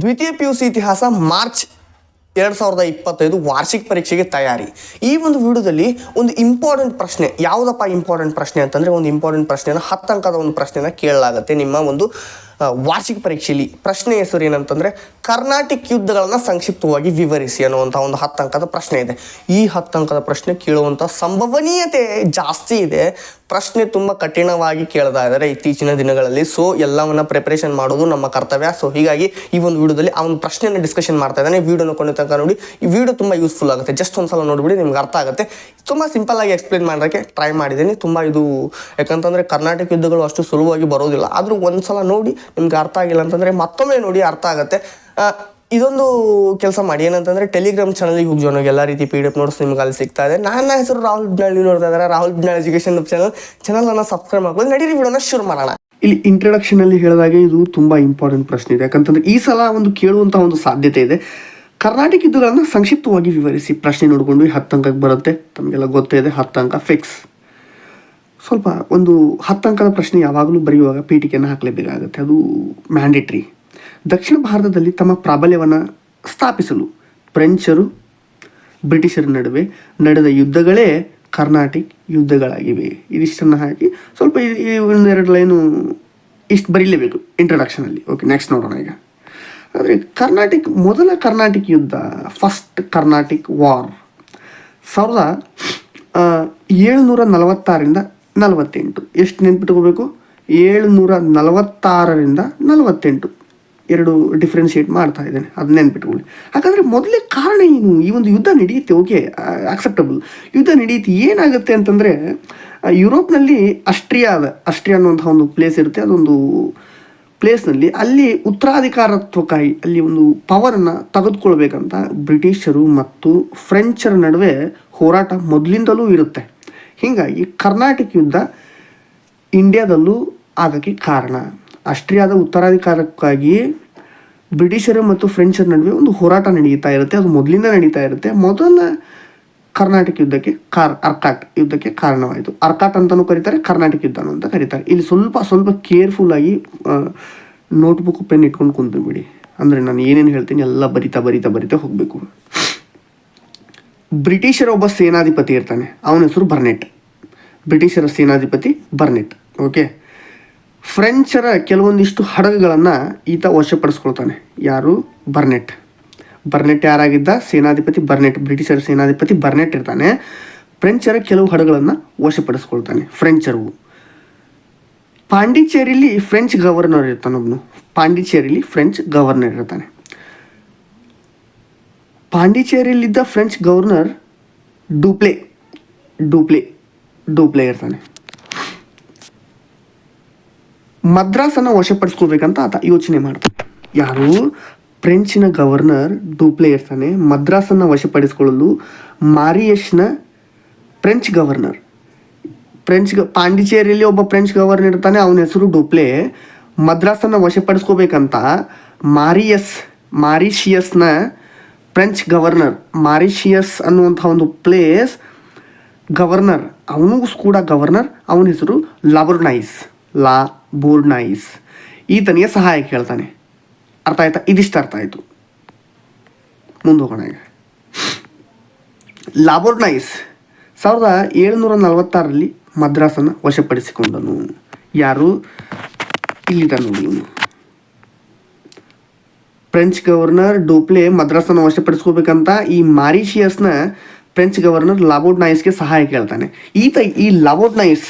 ದ್ವಿತೀಯ P U C ಇತಿಹಾಸ March ಎರಡು ಸಾವಿರದ ಇಪ್ಪತ್ತೈದು ವಾರ್ಷಿಕ ಪರೀಕ್ಷೆಗೆ ತಯಾರಿ. ಈ ಒಂದು ವಿಡಿಯೋದಲ್ಲಿ ಒಂದು ಇಂಪಾರ್ಟೆಂಟ್ ಪ್ರಶ್ನೆ, ಯಾವುದಪ್ಪ ಇಂಪಾರ್ಟೆಂಟ್ ಪ್ರಶ್ನೆ ಅಂತಂದರೆ ಒಂದು ಇಂಪಾರ್ಟೆಂಟ್ ಪ್ರಶ್ನೆಯನ್ನು ಹತ್ತು ಅಂಕದ ಒಂದು ಪ್ರಶ್ನೆಯನ್ನು ಕೇಳಲಾಗುತ್ತೆ. ನಿಮ್ಮ ಒಂದು ವಾರ್ಷಿಕ ಪರೀಕ್ಷೆಯಲ್ಲಿ ಪ್ರಶ್ನೆ ಹೆಸರು ಏನಂತಂದರೆ ಕರ್ನಾಟಕ ಯುದ್ಧಗಳನ್ನು ಸಂಕ್ಷಿಪ್ತವಾಗಿ ವಿವರಿಸಿ ಅನ್ನುವಂಥ ಒಂದು ಹತ್ತು ಅಂಕದ ಪ್ರಶ್ನೆ ಇದೆ. ಈ ಹತ್ತು ಅಂಕದ ಪ್ರಶ್ನೆ ಕೇಳುವಂಥ ಸಂಭವನೀಯತೆ ಜಾಸ್ತಿ ಇದೆ. ಪ್ರಶ್ನೆ ತುಂಬ ಕಠಿಣವಾಗಿ ಕೇಳ್ತಾ ಇದ್ದಾರೆ ಇತ್ತೀಚಿನ ದಿನಗಳಲ್ಲಿ. ಸೊ ಎಲ್ಲವನ್ನ ಪ್ರಿಪ್ರೇಷನ್ ಮಾಡೋದು ನಮ್ಮ ಕರ್ತವ್ಯ. ಸೊ ಹೀಗಾಗಿ ಈ ಒಂದು ವಿಡಿಯೋದಲ್ಲಿ ಆ ಒಂದು ಪ್ರಶ್ನೆಯನ್ನು ಡಿಸ್ಕಷನ್ ಮಾಡ್ತಾ ಇದ್ದಾನೆ. ವಿಡಿಯೋನ ಕೊನೆ ತನಕ ನೋಡಿ. ಈ ವಿಡಿಯೋ ತುಂಬ ಯೂಸ್ಫುಲ್ ಆಗುತ್ತೆ. ಜಸ್ಟ್ ಒಂದ್ಸಲ ನೋಡಿಬಿಡಿ, ನಿಮ್ಗೆ ಅರ್ಥ ಆಗುತ್ತೆ. ತುಂಬ ಸಿಂಪಲ್ ಆಗಿ ಎಕ್ಸ್ಪ್ಲೇನ್ ಮಾಡೋಕ್ಕೆ ಟ್ರೈ ಮಾಡಿದ್ದೀನಿ. ತುಂಬ ಇದು ಯಾಕಂತಂದರೆ ಕರ್ನಾಟಕ ಯುದ್ಧಗಳು ಅಷ್ಟು ಸುಲಭವಾಗಿ ಬರೋದಿಲ್ಲ. ಆದರೂ ಒಂದು ಸಲ ನೋಡಿ ನಿಮ್ಗೆ ಅರ್ಥ ಆಗಿಲ್ಲ ಅಂತಂದರೆ ಮತ್ತೊಮ್ಮೆ ನೋಡಿ ಅರ್ಥ ಆಗುತ್ತೆ. ಇದೊಂದು ಕೆಲಸ ಮಾಡಿ. ಏನಂತಂದರೆ ಟೆಲಿಗ್ರಾಮ್ ಚಾನಲಿಗೆ ಹೋಗಿ ಆಗಿ ಎಲ್ಲ ರೀತಿ ಪಿ ಡಿ ಎಫ್ ನೋಟ್ಸ್ ನಿಮ್ಗೆ ಅಲ್ಲಿ ಸಿಗ್ತಾ ಇದೆ. ನನ್ನ ಹೆಸರು ರಾಹುಲ್ ಬಿಡ್ನಾಳಿ ನೋಡ್ತಾ ಇದ್ದಾರೆ ರಾಹುಲ್ ಬಿಡ್ನಾಳ್ ಎಜುಕೇಶನ್ ಚಾನಲ್ ಚಾನಲನ್ನು ಸಬ್ಸ್ಕ್ರೈಬ್ ಮಾಡ್ಕೊಂಡು ನಡೀರಿ ವಿಡಿಯೋನ ಶುರು ಮಾಡೋಣ. ಇಲ್ಲಿ ಇಂಟ್ರಡಕ್ಷನಲ್ಲಿ ಹೇಳಿದಾಗೆ ಇದು ತುಂಬಾ ಇಂಪಾರ್ಟೆಂಟ್ ಪ್ರಶ್ನೆ ಇದೆ. ಯಾಕಂತಂದ್ರೆ ಈ ಸಲ ಒಂದು ಕೇಳುವಂಥ ಒಂದು ಸಾಧ್ಯತೆ ಇದೆ. ಕರ್ನಾಟಕ ಯುದ್ಧಗಳನ್ನು ಸಂಕ್ಷಿಪ್ತವಾಗಿ ವಿವರಿಸಿ. ಪ್ರಶ್ನೆ ನೋಡಿಕೊಂಡು ಹತ್ತು ಅಂಕಕ್ಕೆ ಬರುತ್ತೆ. ತಮಗೆಲ್ಲ ಗೊತ್ತೇ ಇದೆ ಹತ್ತು ಅಂಕ ಫಿಕ್ಸ್ ಸ್ವಲ್ಪ ಒಂದು ಹತ್ತು ಅಂಕದ ಪ್ರಶ್ನೆ ಯಾವಾಗಲೂ ಬರೆಯುವಾಗ ಪೀಠಿಕೆಯನ್ನು ಹಾಕಲೇಬೇಕಾಗುತ್ತೆ. ಅದು ಮ್ಯಾಂಡೇಟ್ರಿ ದಕ್ಷಿಣ ಭಾರತದಲ್ಲಿ ತಮ್ಮ ಪ್ರಾಬಲ್ಯವನ್ನು ಸ್ಥಾಪಿಸಲು ಫ್ರೆಂಚರು, ಬ್ರಿಟಿಷರ ನಡುವೆ ನಡೆದ ಯುದ್ಧಗಳೇ ಕರ್ನಾಟಿಕ್ ಯುದ್ಧಗಳಾಗಿವೆ. ಇದಿಷ್ಟನ್ನು ಹಾಕಿ ಸ್ವಲ್ಪ ಒಂದೆರಡು ಲೈನು ಇಷ್ಟು ಬರೀಲೇಬೇಕು ಇಂಟ್ರಡಕ್ಷನಲ್ಲಿ ಓಕೆ ನೆಕ್ಸ್ಟ್ ನೋಡೋಣ ಈಗ. ಆದರೆ ಕರ್ನಾಟಿಕ್, ಮೊದಲ ಕರ್ನಾಟಿಕ್ ಯುದ್ಧ ಫಸ್ಟ್ ಕರ್ನಾಟಿಕ್ ವಾರ್ ಸಾವಿರದ ಏಳುನೂರ ನಲವತ್ತಾರರಿಂದ ನಲವತ್ತೆಂಟು. ಎಷ್ಟು ನೆನ್ಪಿಟ್ಕೋಬೇಕು? ಏಳುನೂರ ನಲವತ್ತಾರರಿಂದ ನಲವತ್ತೆಂಟು. ಎರಡು ಡಿಫ್ರೆನ್ಷಿಯೇಟ್ ಮಾಡ್ತಾ ಇದ್ದೇನೆ. ಅದನ್ನ ನೆನ್ಪಿಟ್ಕೊಳ್ಳಿ. ಹಾಗಾದರೆ ಮೊದಲೇ ಕಾರಣ ಏನು? ಈ ಒಂದು ಯುದ್ಧ ನಡೆಯುತ್ತೆ ಓಕೆ ಅಕ್ಸೆಪ್ಟಬಲ್ ಯುದ್ಧ ನಡೆಯುತ್ತೆ ಏನಾಗುತ್ತೆ ಅಂತಂದರೆ ಯುರೋಪ್ನಲ್ಲಿ ಅಸ್ಟ್ರಿಯಾದ ಅಸ್ಟ್ರಿಯಾ ಅನ್ನುವಂಥ ಒಂದು ಪ್ಲೇಸ್ ಇರುತ್ತೆ. ಅದೊಂದು ಪ್ಲೇಸ್ನಲ್ಲಿ ಅಲ್ಲಿ ಉತ್ತರಾಧಿಕಾರತ್ವಕ್ಕಾಗಿ ಅಲ್ಲಿ ಒಂದು ಪವರನ್ನು ತೆಗೆದುಕೊಳ್ಬೇಕಂತ ಬ್ರಿಟಿಷರು ಮತ್ತು ಫ್ರೆಂಚರ ನಡುವೆ ಹೋರಾಟ ಮೊದಲಿಂದಲೂ ಇರುತ್ತೆ. ಹೀಗಾಗಿ ಕರ್ನಾಟಕ ಯುದ್ಧ ಇಂಡಿಯಾದಲ್ಲೂ ಆಗಕ್ಕೆ ಕಾರಣ. ಆಸ್ಟ್ರಿಯಾದ ಉತ್ತರಾಧಿಕಾರಕ್ಕಾಗಿ ಬ್ರಿಟಿಷರು ಮತ್ತು ಫ್ರೆಂಚರ ನಡುವೆ ಒಂದು ಹೋರಾಟ ನಡೀತಾ ಇರುತ್ತೆ. ಅದು ಮೊದಲಿಂದ ನಡೀತಾ ಇರುತ್ತೆ. ಮೊದಲ ಕರ್ನಾಟಕ ಯುದ್ಧಕ್ಕೆ ಕಾರ್, ಅರ್ಕಾಟ್ ಯುದ್ಧಕ್ಕೆ ಕಾರಣವಾಯಿತು. ಅರ್ಕಾಟ್ ಅಂತಲೂ ಕರೀತಾರೆ, ಕರ್ನಾಟಕ ಯುದ್ಧ ಅಂತ ಕರೀತಾರೆ. ಇಲ್ಲಿ ಸ್ವಲ್ಪ ಸ್ವಲ್ಪ ಕೇರ್ಫುಲ್ ಆಗಿ ನೋಟ್ಬುಕ್ ಪೆನ್ ಇಟ್ಕೊಂಡು ಕುಂತು ಬಿಡಿ ಅಂದರೆ ನಾನು ಏನೇನು ಹೇಳ್ತೀನಿ ಎಲ್ಲ ಬರಿತಾ ಬರಿತಾ ಬರಿತಾ ಹೋಗಬೇಕು. ಬ್ರಿಟಿಷರ ಒಬ್ಬ ಸೇನಾಧಿಪತಿ ಇರ್ತಾನೆ. ಅವನ ಹೆಸರು ಬರ್ನೆಟ್. ಬ್ರಿಟಿಷರ ಸೇನಾಧಿಪತಿ ಬರ್ನೆಟ್. ಓಕೆ ಫ್ರೆಂಚರ ಕೆಲವೊಂದಿಷ್ಟು ಹಡಗುಗಳನ್ನು ಈತ ವಶಪಡಿಸ್ಕೊಳ್ತಾನೆ. ಯಾರು? ಬರ್ನೆಟ್. ಬರ್ನೆಟ್ ಯಾರಾಗಿದ್ದ? ಸೇನಾಧಿಪತಿ ಬರ್ನೆಟ್. ಬ್ರಿಟಿಷರ ಸೇನಾಧಿಪತಿ ಬರ್ನೆಟ್ ಇರ್ತಾನೆ. ಫ್ರೆಂಚರ ಕೆಲವು ಹಡಗುಗಳನ್ನು ವಶಪಡಿಸ್ಕೊಳ್ತಾನೆ. ಫ್ರೆಂಚರು. ಪಾಂಡಿಚೇರಿಲಿ ಫ್ರೆಂಚ್ ಗವರ್ನರ್ ಇರ್ತಾನೆ ಒಬ್ನು. ಪಾಂಡಿಚೇರಿಲಿ ಫ್ರೆಂಚ್ ಗವರ್ನರ್ ಇರ್ತಾನೆ. ಪಾಂಡಿಚೇರಿಯಲ್ಲಿದ್ದ French governor Dupleix Dupleix Dupleix ಇರ್ತಾನೆ. ಮದ್ರಾಸನ್ನು ವಶಪಡಿಸ್ಕೋಬೇಕಂತ ಆತ ಯೋಚನೆ ಮಾಡ್ತಾನೆ. ಯಾರು? ಫ್ರೆಂಚಿನ ಗವರ್ನರ್ ಡೂಪ್ಲೆ ಇರ್ತಾನೆ. ಮದ್ರಾಸನ್ನು ವಶಪಡಿಸ್ಕೊಳ್ಳಲು ಮಾರಿಯಶ್ನ ಫ್ರೆಂಚ್ ಗವರ್ನರ್. ಫ್ರೆಂಚ್ ಪಾಂಡಿಚೇರಿಯಲ್ಲಿ ಒಬ್ಬ ಫ್ರೆಂಚ್ ಗವರ್ನರ್ ಇರ್ತಾನೆ ಅವನ ಹೆಸರು ಡೂಪ್ಲೆ. ಮದ್ರಾಸನ್ನು ವಶಪಡಿಸ್ಕೋಬೇಕಂತ ಮಾರಿಯಸ್, ಮಾರಿಷಿಯಸ್ನ ಫ್ರೆಂಚ್ ಗವರ್ನರ್. ಮಾರಿಷಿಯಸ್ ಅನ್ನುವಂಥ ಒಂದು ಪ್ಲೇಸ್ ಗವರ್ನರ್. ಅವನು ಕೂಡ ಗವರ್ನರ್, ಅವನ ಹೆಸರು ಲಾಬುರ್ನೈಸ್ ಲಾ ಬೋರ್ನೈಸ್ ಈತನಿಗೆ ಸಹಾಯ ಕೇಳ್ತಾನೆ. ಅರ್ಥ ಆಯ್ತಾ? ಇದಿಷ್ಟು ಅರ್ಥ ಆಯಿತು. ಮುಂದೆ ಹೋಗೋಣ ಈಗ. ಲಾಬೋರ್ನೈಸ್. ಸಾವಿರದ ಏಳುನೂರ ನಲವತ್ತಾರರಲ್ಲಿ ಮದ್ರಾಸನ್ನು ವಶಪಡಿಸಿಕೊಂಡನು. ಯಾರು? ಇಲ್ಲಿದ ನೋಡಿ ಫ್ರೆಂಚ್ ಗವರ್ನರ್ ಡೋಪ್ಲೆ ಮದ್ರಾಸನ್ನು ವಶಪಡಿಸ್ಕೋಬೇಕಂತ ಈ ಮಾರಿಷಿಯಸ್ನ ಫ್ರೆಂಚ್ ಗವರ್ನರ್ ಲಾಬೋಟ್ ನೈಸ್ಗೆ ಸಹಾಯ ಕೇಳ್ತಾನೆ. ಈತ ಈ ಲಾಬೋಟ್ ನೈಸ್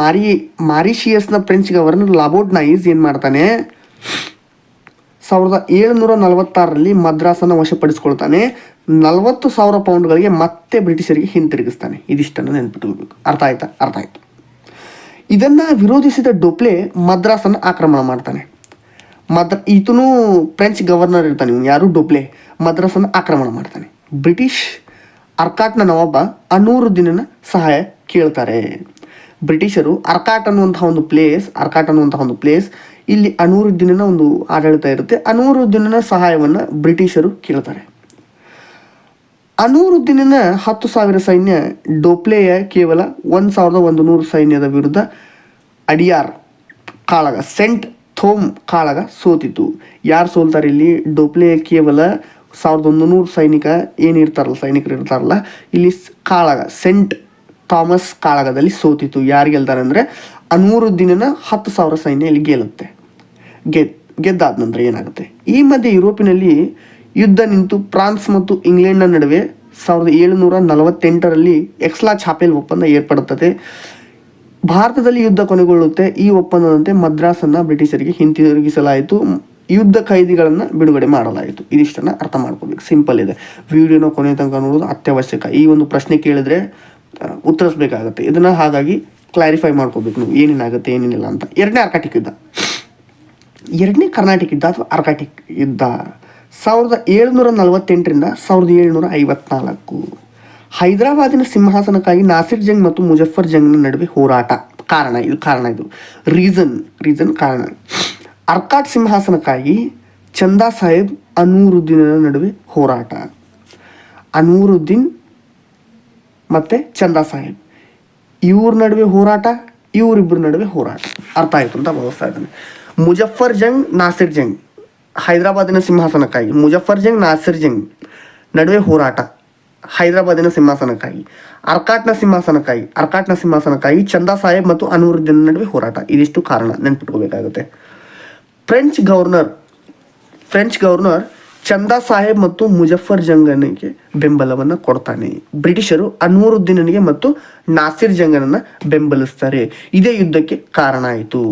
ಮಾರಿ, ಮಾರಿಷಿಯಸ್ನ ಫ್ರೆಂಚ್ ಗವರ್ನರ್ ಲಾಬೋಟ್ ನೈಸ್ ಏನು ಮಾಡ್ತಾನೆ? ಸಾವಿರದ ಏಳುನೂರ ನಲವತ್ತಾರರಲ್ಲಿ ಮದ್ರಾಸನ್ನು ವಶಪಡಿಸ್ಕೊಳ್ತಾನೆ. ನಲವತ್ತು ಸಾವಿರ ಪೌಂಡ್ಗಳಿಗೆ ಮತ್ತೆ ಬ್ರಿಟಿಷರಿಗೆ ಹಿಂತಿರುಗಿಸ್ತಾನೆ ಇದಿಷ್ಟನ್ನು ನೆನ್ಪಿಟ್ಕೋಬೇಕು ಅರ್ಥ ಆಯ್ತಾ? ಅರ್ಥ ಆಯ್ತು. ಇದನ್ನು ವಿರೋಧಿಸಿದ ಡೋಪ್ಲೆ ಮದ್ರಾಸನ್ನು ಆಕ್ರಮಣ ಮಾಡ್ತಾನೆ. ಮದ್ರ ಈತನು ಫ್ರೆಂಚ್ ಗವರ್ನರ್ ಇರ್ತಾನೆ. ಇವನು ಯಾರು? ಡೋಪ್ಲೆ. ಮದ್ರಾಸನ್ನು ಆಕ್ರಮಣ ಮಾಡ್ತಾನೆ. ಬ್ರಿಟಿಷ್ ಅರ್ಕಾಟ್ನ ನವಾಬ ಅನೂರು ದಿನನ ಸಹಾಯ ಕೇಳ್ತಾರೆ. ಬ್ರಿಟಿಷರು ಅರ್ಕಾಟ್ ಅನ್ನುವಂತಹ ಒಂದು ಪ್ಲೇಸ್ ಅರ್ಕಾಟ್ ಅನ್ನುವಂತಹ ಒಂದು ಪ್ಲೇಸ್ ಇಲ್ಲಿ ಅನೂರು ಒಂದು ಆಡಳಿತ ಇರುತ್ತೆ. ಅನೂರು ಸಹಾಯವನ್ನು ಬ್ರಿಟಿಷರು ಕೇಳ್ತಾರೆ. ಅನೂರುದ್ದೀನಿನ ಹತ್ತು ಸಾವಿರ ಸೈನ್ಯ ಡೋಪ್ಲೆಯ ಕೇವಲ ಒಂದು ಸಾವಿರದ ಒಂದು ನೂರು ಸೈನ್ಯದ ವಿರುದ್ಧ ಅಡಿಯಾರ್ ಕಾಳಗ, ಸೆಂಟ್ ಥೋಮ್ ಕಾಳಗ ಸೋತಿತ್ತು. ಯಾರು ಸೋಲ್ತಾರೆ ಇಲ್ಲಿ? ಡೋಪ್ಲೇ ಕೇವಲ ಸಾವಿರದ ಒಂದು ನೂರು ಸೈನಿಕ ಏನಿರ್ತಾರಲ್ಲ ಸೈನಿಕರು ಇರ್ತಾರಲ್ಲ, ಇಲ್ಲಿ ಕಾಳಗ, ಸೆಂಟ್ ಥಾಮಸ್ ಕಾಳಗದಲ್ಲಿ ಸೋತಿತ್ತು. ಯಾರು ಗೆಲ್ತಾರೆ ಅಂದರೆ ಅನ್ವರುದ್ದೀನನ ಹತ್ತು ಸಾವಿರ ಸೈನ್ಯ ಇಲ್ಲಿ ಗೆಲ್ಲುತ್ತೆ. ಗೆದ್ ಗೆದ್ದಾದ ನಂತರ ಏನಾಗುತ್ತೆ? ಈ ಮಧ್ಯೆ ಯುರೋಪಿನಲ್ಲಿ ಯುದ್ಧ ನಿಂತು ಫ್ರಾನ್ಸ್ ಮತ್ತು ಇಂಗ್ಲೆಂಡ್ನ ನಡುವೆ ಸಾವಿರದ ಏಳುನೂರ ನಲವತ್ತೆಂಟರಲ್ಲಿ ಎಕ್ಸ್ಲಾ ಛಾಪೆಲ್ ಒಪ್ಪಂದ ಏರ್ಪಡುತ್ತದೆ. ಭಾರತದಲ್ಲಿ ಯುದ್ಧ ಕೊನೆಗೊಳ್ಳುತ್ತೆ. ಈ ಒಪ್ಪಂದದಂತೆ ಮದ್ರಾಸನ್ನು ಬ್ರಿಟಿಷರಿಗೆ ಹಿಂತಿರುಗಿಸಲಾಯಿತು. ಯುದ್ಧ ಖೈದಿಗಳನ್ನು ಬಿಡುಗಡೆ ಮಾಡಲಾಯಿತು. ಇದಿಷ್ಟನ್ನ ಅರ್ಥ ಮಾಡ್ಕೋಬೇಕು. ಸಿಂಪಲ್ ಇದೆ. ವಿಡಿಯೋನ ಕೊನೆ ತನಕ ನೋಡೋದು ಅತ್ಯವಶ್ಯಕ. ಈ ಒಂದು ಪ್ರಶ್ನೆ ಕೇಳಿದ್ರೆ ಉತ್ತರಿಸಬೇಕಾಗುತ್ತೆ. ಇದನ್ನ ಹಾಗಾಗಿ ಕ್ಲಾರಿಫೈ ಮಾಡ್ಕೋಬೇಕು ನೀವು. ಏನೇನಾಗುತ್ತೆ ಏನೇನಿಲ್ಲ ಅಂತ. ಎರಡನೇ ಅರ್ಕಾಟಿಕ್ ಯುದ್ಧ. ಎರಡನೇ ಕರ್ನಾಟಕ ಯುದ್ಧ ಅಥವಾ ಅರ್ಕಾಟಿಕ್ ಯುದ್ಧ. ಸಾವಿರದ ಏಳ್ನೂರ ನಲವತ್ತೆಂಟರಿಂದ ಸಾವಿರದ ಏಳ್ನೂರ ಐವತ್ನಾಲ್ಕು. ಹೈದರಾಬಾದಿನ ಸಿಂಹಾಸನಕ್ಕಾಗಿ ನಾಸಿರ್ ಜಂಗ್ ಮತ್ತು ಮುಜಫರ್ ಜಂಗ್ನ ನಡುವೆ ಹೋರಾಟ. ಕಾರಣ ಇದು ಕಾರಣ ಇದು. ರೀಸನ್ ರೀಸನ್ ಕಾರಣ. ಅರ್ಕಾಟ್ ಸಿಂಹಾಸನಕ್ಕಾಗಿ ಚಂದಾ ಸಾಹೇಬ್ ಅನೂರುದ್ದೀನರ ನಡುವೆ ಹೋರಾಟ. ಅನೂರುದ್ದೀನ್ ಮತ್ತು ಚಂದಾ ಸಾಹೇಬ್ ಇವ್ರ ನಡುವೆ ಹೋರಾಟ ಇವರಿಬ್ಬರ ನಡುವೆ ಹೋರಾಟ. ಅರ್ಥ ಆಯಿತು ಅಂತ ಭಾವಿಸ್ತಾ ಇದ್ದಾನೆ. ಮುಜಫರ್ ಜಂಗ್, ನಾಸಿರ್ ಜಂಗ್. ಹೈದರಾಬಾದಿನ ಸಿಂಹಾಸನಕ್ಕಾಗಿ. ಮುಜಫರ್ ಜಂಗ್, ನಾಸಿರ್ ಜಂಗ್ ನಡುವೆ ಹೋರಾಟ. ಹೈದರಾಬಾದಿನ ಸಿಂಹಾಸನಕ್ಕಾಗಿ. ಅರ್ಕಾಟ್ನ ಸಿಂಹಾಸನಕ್ಕಾಗಿ. ಅರ್ಕಾಟ್ನ ಸಿಂಹಾಸನಕ್ಕಾಗಿ ಚಂದಾ ಸಾಹೇಬ್ ಮತ್ತು ಅನೂರುದ್ದೀನ್ ನಡುವೆ ಹೋರಾಟ. ಇದಿಷ್ಟು ಕಾರಣ ನೆನ್ಪಿಟ್ಕೋಬೇಕಾಗುತ್ತೆ. French governor French governor Chanda Sahib ಮತ್ತು ಮುಜಫರ್ ಜಂಗನಿಗೆ ಬೆಂಬಲವನ್ನು ಕೊಡ್ತಾನೆ. ಬ್ರಿಟಿಷರು ಅನ್ವರುದ್ದೀನನಿಗೆ ಮತ್ತು ನಾಸಿರ್ ಜಂಗನನ್ನು ಬೆಂಬಲಿಸ್ತಾರೆ. ಇದೇ ಯುದ್ಧಕ್ಕೆ ಕಾರಣ ಆಯಿತು.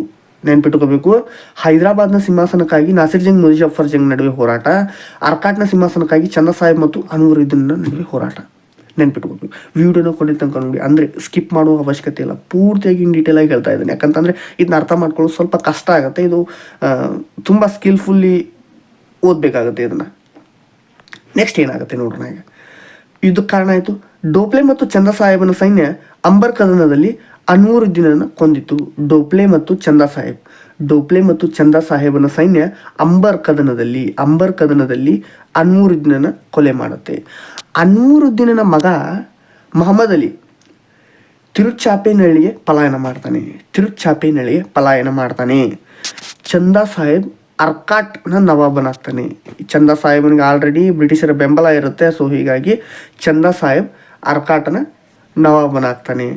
ನೆನ್ಪಿಟ್ಕೋಬೇಕು, ಹೈದರಾಬಾದ್ನ ಸಿಂಹಾಸನಕ್ಕಾಗಿ ನಾಸಿರ್ ಜಂಗ್, ಮುಜಫರ್ ಜಂಗ್ ನಡುವೆ ಹೋರಾಟ, ಅರ್ಕಾಟ್ನ ಸಿಂಹಾಸನಕ್ಕಾಗಿ ಚಂದಾ ಸಾಹೇಬ್ ಮತ್ತು ಅನ್ವರುದ್ದೀನ ನಡುವೆ ಹೋರಾಟ. ನೆನ್ಪಿಟ್ಕೋಬೇಕು. ವಿಡಿಯೋನ ಕೊನೆ ತನಕ ನೋಡಿ. ಅಂದರೆ ಸ್ಕಿಪ್ ಮಾಡುವ ಅವಶ್ಯಕತೆ ಇಲ್ಲ. ಪೂರ್ತಿಯಾಗಿ ಇನ್ ಡೀಟೇಲ್ ಆಗಿ ಹೇಳ್ತಾ ಇದ್ದೇನೆ. ಯಾಕಂತಂದ್ರೆ ಇದನ್ನ ಅರ್ಥ ಮಾಡ್ಕೊಳ್ಳೋದು ಸ್ವಲ್ಪ ಕಷ್ಟ ಆಗುತ್ತೆ. ಇದು ತುಂಬ ಸ್ಕಿಲ್ಫುಲ್ಲಿ ಓದಬೇಕಾಗುತ್ತೆ ಇದನ್ನು. ನೆಕ್ಸ್ಟ್ ಏನಾಗುತ್ತೆ ನೋಡೋಣ ಈಗ ಯುದ್ಧಕ್ಕೆ ಕಾರಣ ಆಯಿತು, ಡೋಪ್ಲೆ ಮತ್ತು ಚಂದ ಸಾಹೇಬನ ಸೈನ್ಯ ಅಂಬರ್ ಕದನದಲ್ಲಿ ಅನ್ವರುದ್ದೀನನ್ನು ಕೊಂದಿತು ಡೋಪ್ಲೆ ಮತ್ತು ಚಂದ ಸಾಹೇಬ್ ಡೋಪ್ಲೆ ಮತ್ತು ಚಂದ ಸಾಹೇಬನ ಸೈನ್ಯ ಅಂಬರ್ ಕದನದಲ್ಲಿ ಅಂಬರ್ ಕದನದಲ್ಲಿ ಅನ್ವರುದ್ದೀನನ ಕೊಲೆ ಮಾಡುತ್ತೆ. ಅನ್ಮೂರುದ್ದೀನನ ಮಗ ಮೊಹಮ್ಮದ್ ಅಲಿ ತಿರುಚಾಪೇನಹಳ್ಳಿಗೆ ಪಲಾಯನ ಮಾಡ್ತಾನೆ. ತಿರುಚಾಪೇನಹಳ್ಳಿಗೆ ಪಲಾಯನ ಮಾಡ್ತಾನೆ. ಚಂದಾ ಸಾಹೇಬ್ ಅರ್ಕಾಟ್ನ ನವಾಬನಾಗ್ತಾನೆ ಚಂದ ಸಾಹೇಬನಿಗೆ ಆಲ್ರೆಡಿ ಬ್ರಿಟಿಷರ ಬೆಂಬಲ ಇರುತ್ತೆ ಸೊ ಹೀಗಾಗಿ ಚಂದಾ ಸಾಹೇಬ್ ಅರ್ಕಾಟ್ನ ನವಾಬನಾಗ್ತಾನೆ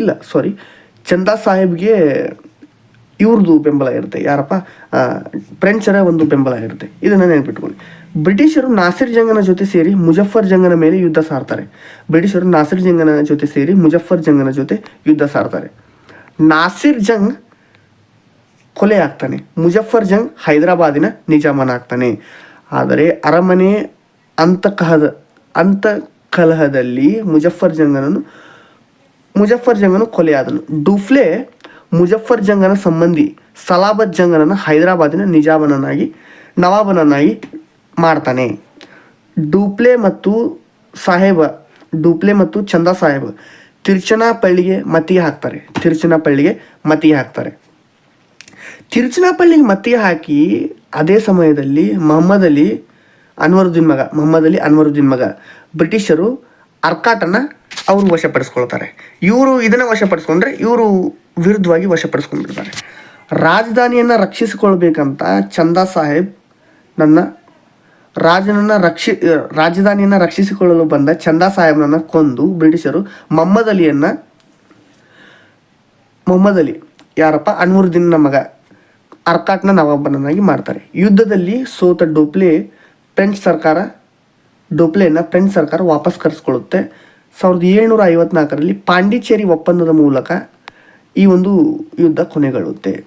ಇಲ್ಲ ಸಾರಿ ಚಂದ ಸಾಹೇಬ್ಗೆ ಇವ್ರದ್ದು ಬೆಂಬಲ ಇರುತ್ತೆ. ಯಾರಪ್ಪ? ಫ್ರೆಂಚರ ಒಂದು ಬೆಂಬಲ ಇರುತ್ತೆ. ಇದನ್ನು ನೆನ್ಪಿಟ್ಕೊಳ್ಳಿ. ಬ್ರಿಟಿಷರು ನಾಸಿರ್ ಜಂಗನ ಜೊತೆ ಸೇರಿ ಮುಜಫರ್ ಜಂಗನ ಮೇಲೆ ಯುದ್ಧ ಸಾರ್ತಾರೆ. ಬ್ರಿಟಿಷರು ನಾಸಿರ್ ಜಂಗನ ಜೊತೆ ಸೇರಿ ಮುಜಫರ್ ಜಂಗನ ಜೊತೆ ಯುದ್ಧ ಸಾರ್ತಾರೆ. ನಾಸಿರ್ ಜಂಗ್ ಕೊಲೆ ಆಗ್ತಾನೆ. ಮುಜಫರ್ ಜಂಗ್ ಹೈದರಾಬಾದಿನ ನಿಜಾಮನಾಗ್ತಾನೆ. ಆದರೆ ಅರಮನೆ ಅಂತಕಹದ, ಅಂತಕಲಹದಲ್ಲಿ ಮುಜಫರ್ ಜಂಗನನ್ನು, ಮುಜಫರ್ ಜಂಗನು ಆದನು. ಡೂಫ್ಲೆ ಮುಜಫರ್ ಜಂಗನ ಸಂಬಂಧಿ ಸಲಾಬತ್ ಜಂಗನನ್ನು ಹೈದರಾಬಾದಿನ ನಿಜಾಮನನ್ನಾಗಿ, ನವಾಬನನ್ನಾಗಿ ಮಾಡ್ತಾನೆ. ಡೂಪ್ಲೆ ಮತ್ತು ಸಾಹೇಬ ಡೂಪ್ಲೆ ಮತ್ತು ಚಂದಾ ಸಾಹೇಬ ತಿರುಚನಾಪಳ್ಳಿಗೆ ಮತಿಗೆ ಹಾಕ್ತಾರೆ. ತಿರುಚನಾಪಳ್ಳಿಗೆ ಮತಿಗೆ ಹಾಕ್ತಾರೆ. ತಿರುಚನಾಪಳ್ಳಿಗೆ ಮತಿಗೆ ಹಾಕಿ ಅದೇ ಸಮಯದಲ್ಲಿ ಮೊಹಮ್ಮದ್ ಅಲಿ ಅನ್ವರುದ್ದೀನ್ ಮಗ ಮೊಹಮ್ಮದ್ ಅಲಿ ಅನ್ವರುದ್ದೀನ್ ಮಗ, ಬ್ರಿಟಿಷರು ಅರ್ಕಾಟನ್ನು ಅವರು ವಶಪಡಿಸ್ಕೊಳ್ತಾರೆ. ಇವರು ಇದನ್ನ ವಶಪಡಿಸ್ಕೊಂಡ್ರೆ ಇವರು ವಿರುದ್ಧವಾಗಿ ವಶಪಡಿಸ್ಕೊಂಡ್ಬಿಡ್ತಾರೆ. ರಾಜಧಾನಿಯನ್ನು ರಕ್ಷಿಸಿಕೊಳ್ಬೇಕಂತ ಚಂದಾ ಸಾಹೇಬ್ ನನ್ನ ರಾಜನನ್ನ ರಕ್ಷಿ ರಾಜಧಾನಿಯನ್ನು ರಕ್ಷಿಸಿಕೊಳ್ಳಲು ಬಂದ ಚಂದಾ ಸಾಹೇಬ್ನನ್ನ ಕೊಂದು ಬ್ರಿಟಿಷರು ಮೊಹಮ್ಮದ್ ಅಲಿಯನ್ನ, ಮೊಹಮ್ಮದ್ ಅಲಿ ಯಾರಪ್ಪ? ಅನ್ವರುದ್ದೀನ್ನ ಮಗ ಅರ್ಕಾಟ್ನ ನವಾಬನನ್ನಾಗಿ ಮಾಡ್ತಾರೆ. ಯುದ್ಧದಲ್ಲಿ ಸೋತ ಡೋಪ್ಲೆ ಫ್ರೆಂಚ್ ಸರ್ಕಾರ, ಡೋಪ್ಲೆಯನ್ನು ಫ್ರೆಂಚ್ ಸರ್ಕಾರ ವಾಪಸ್ ಕರೆಸ್ಕೊಳ್ಳುತ್ತೆ. ಸಾವಿರದ ಏಳ್ನೂರ ಐವತ್ನಾಲ್ಕರಲ್ಲಿ ಪಾಂಡಿಚೇರಿ ಒಪ್ಪಂದದ ಮೂಲಕ ಈ ಒಂದು ಯುದ್ಧ ಕೊನೆಗೊಳ್ಳುತ್ತೆ.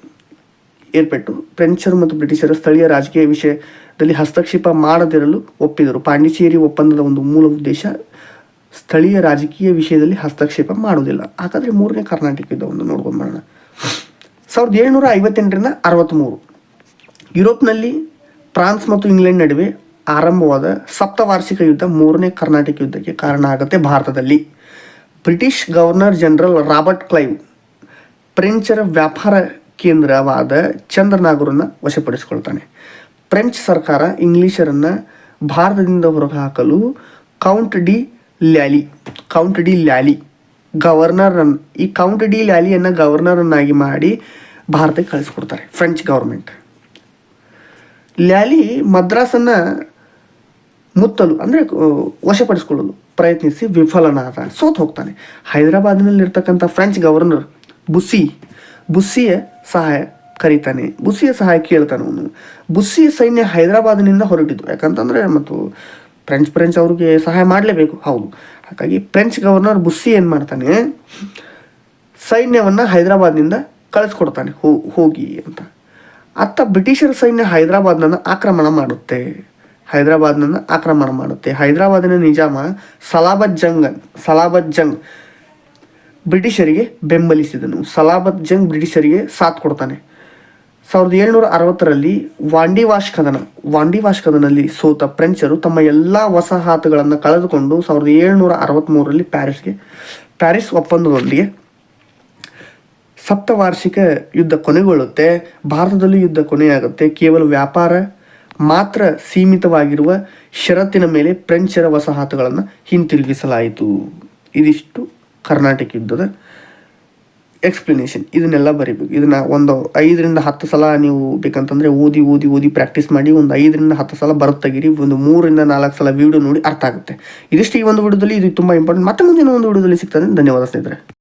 ಏರ್ಪಟ್ಟು ಫ್ರೆಂಚರು ಮತ್ತು ಬ್ರಿಟಿಷರು ಸ್ಥಳೀಯ ರಾಜಕೀಯ ವಿಷಯದಲ್ಲಿ ಹಸ್ತಕ್ಷೇಪ ಮಾಡದಿರಲು ಒಪ್ಪಿದರು. ಪಾಂಡಿಚೇರಿ ಒಪ್ಪಂದದ ಒಂದು ಮೂಲ ಉದ್ದೇಶ ಸ್ಥಳೀಯ ರಾಜಕೀಯ ವಿಷಯದಲ್ಲಿ ಹಸ್ತಕ್ಷೇಪ ಮಾಡುವುದಿಲ್ಲ. ಹಾಗಾದರೆ ಮೂರನೇ ಕರ್ನಾಟಕ ಯುದ್ಧವನ್ನು ನೋಡ್ಕೊಂಡು ಬರೋಣ. ಸಾವಿರದ ಏಳ್ನೂರ ಐವತ್ತೆಂಟರಿಂದ ಅರವತ್ತ್ಮೂರು ಯುರೋಪ್ನಲ್ಲಿ ಫ್ರಾನ್ಸ್ ಮತ್ತು ಇಂಗ್ಲೆಂಡ್ ನಡುವೆ ಆರಂಭವಾದ ಸಪ್ತವಾರ್ಷಿಕ ಯುದ್ಧ ಮೂರನೇ ಕರ್ನಾಟಕ ಯುದ್ಧಕ್ಕೆ ಕಾರಣ ಆಗುತ್ತೆ ಭಾರತದಲ್ಲಿ. British governor general Robert Clive ಫ್ರೆಂಚರ ವ್ಯಾಪಾರ ಕೇಂದ್ರವಾದ ಚಂದ್ರನಾಗೂರನ್ನು ವಶಪಡಿಸಿಕೊಳ್ತಾನೆ. ಫ್ರೆಂಚ್ ಸರ್ಕಾರ ಇಂಗ್ಲಿಷರನ್ನು ಭಾರತದಿಂದ ಹೊರಹಾಕಲು count de Lally, count de Lally governor ಈ ಕೌಂಟ್ ಡಿ ಲ್ಯಾಲಿಯನ್ನು ಗವರ್ನರನ್ನಾಗಿ ಮಾಡಿ ಭಾರತಕ್ಕೆ ಕಳಿಸ್ಕೊಡ್ತಾರೆ, ಫ್ರೆಂಚ್ ಗೌರ್ಮೆಂಟ್. ಲ್ಯಾಲಿ ಮದ್ರಾಸನ್ನು ಮುತ್ತಲು, ಅಂದರೆ ವಶಪಡಿಸ್ಕೊಳ್ಳಲು ಪ್ರಯತ್ನಿಸಿ ವಿಫಲನಾದ, ಸೋತು ಹೋಗ್ತಾನೆ. ಹೈದರಾಬಾದ್ನಲ್ಲಿರ್ತಕ್ಕಂಥ ಫ್ರೆಂಚ್ ಗವರ್ನರ್ ಬುಸ್ಸಿ, ಬುಸ್ಸಿಯ ಸಹಾಯ ಕರೀತಾನೆ. ಬುಸ್ಸಿಯ ಸಹಾಯ ಕೇಳ್ತಾನೆ ಅವನು. ಬುಸ್ಸಿಯ ಸೈನ್ಯ ಹೈದರಾಬಾದ್ನಿಂದ ಹೊರಟಿತು ಯಾಕಂತಂದರೆ ಮತ್ತು ಫ್ರೆಂಚ್ ಫ್ರೆಂಚ್ ಅವ್ರಿಗೆ ಸಹಾಯ ಮಾಡಲೇಬೇಕು. ಹೌದು. ಹಾಗಾಗಿ ಫ್ರೆಂಚ್ ಗವರ್ನರ್ ಬುಸ್ಸಿ ಏನು ಮಾಡ್ತಾನೆ? ಸೈನ್ಯವನ್ನು ಹೈದರಾಬಾದ್ನಿಂದ ಕಳಿಸ್ಕೊಡ್ತಾನೆ. ಹೋಗಿ ಅಂತ. ಅತ್ತ ಬ್ರಿಟಿಷರ ಸೈನ್ಯ ಹೈದರಾಬಾದ್ನನ್ನು ಆಕ್ರಮಣ ಮಾಡುತ್ತೆ. ಹೈದರಾಬಾದ್ನನ್ನು ಆಕ್ರಮಣ ಮಾಡುತ್ತೆ. ಹೈದರಾಬಾದಿನ ನಿಜಾಮ ಸಲಾಬತ್ ಜಂಗ್ ಸಲಾಬತ್ ಜಂಗ್ ಬ್ರಿಟಿಷರಿಗೆ ಬೆಂಬಲಿಸಿದನು. ಸಲಾಬತ್ ಜಂಗ್ ಬ್ರಿಟಿಷರಿಗೆ ಸಾಥ್ ಕೊಡ್ತಾನೆ. ಸಾವಿರದ ಏಳ್ನೂರ ಅರವತ್ತರಲ್ಲಿ ವಾಂಡಿವಾಶ್ ಕದನ ವಾಂಡಿವಾಶ್ ಕದನಲ್ಲಿ ಸೋತ ಫ್ರೆಂಚರು ತಮ್ಮ ಎಲ್ಲ ವಸಾಹತುಗಳನ್ನು ಕಳೆದುಕೊಂಡು ಸಾವಿರದ ಏಳ್ನೂರ ಅರವತ್ತ್ಮೂರರಲ್ಲಿ ಪ್ಯಾರಿಸ್ಗೆ ಪ್ಯಾರಿಸ್ ಒಪ್ಪಂದದೊಂದಿಗೆ ಸಪ್ತವಾರ್ಷಿಕ ಯುದ್ಧ ಕೊನೆಗೊಳ್ಳುತ್ತೆ. ಭಾರತದಲ್ಲೂ ಯುದ್ಧ ಕೊನೆಯಾಗುತ್ತೆ. ಕೇವಲ ವ್ಯಾಪಾರ ಮಾತ್ರ ಸೀಮಿತವಾಗಿರುವ ಷರತ್ತಿನ ಮೇಲೆ ಫ್ರೆಂಚರ ವಸಾಹತುಗಳನ್ನು ಹಿಂತಿರುಗಿಸಲಾಯಿತು. ಇದಿಷ್ಟು ಕರ್ನಾಟಕ ಯುದ್ಧದ ಎಕ್ಸ್ಪ್ಲನೇಷನ್ ಇದನ್ನೆಲ್ಲ ಬರಿಬೇಕು. ಇದನ್ನ ಒಂದು ಐದರಿಂದ ಹತ್ತು ಸಲ ನೀವು ಬೇಕಂತಂದ್ರೆ ಓದಿ ಓದಿ ಓದಿ ಪ್ರಾಕ್ಟೀಸ್ ಮಾಡಿ ಒಂದು ಐದರಿಂದ ಹತ್ತು ಸಲ ಬರುತ್ತೆ ತೆಗಿರಿ. ಒಂದು ಮೂರರಿಂದ ನಾಲ್ಕು ಸಲ ವಿಡಿಯೋ ನೋಡಿ ಅರ್ಥ ಆಗುತ್ತೆ. ಇದಿಷ್ಟು ಈ ಒಂದು ವಿಡಿಯೋದಲ್ಲಿ ಇದು ತುಂಬ ಇಂಪಾರ್ಟೆಂಟ್ ಮತ್ತೆ ಮುಂದಿನ ಒಂದು ವಿಡಿಯೋದಲ್ಲಿ ಸಿಗ್ತದೆ. ಧನ್ಯವಾದ ಸ್ನೇಹಿತರೆ.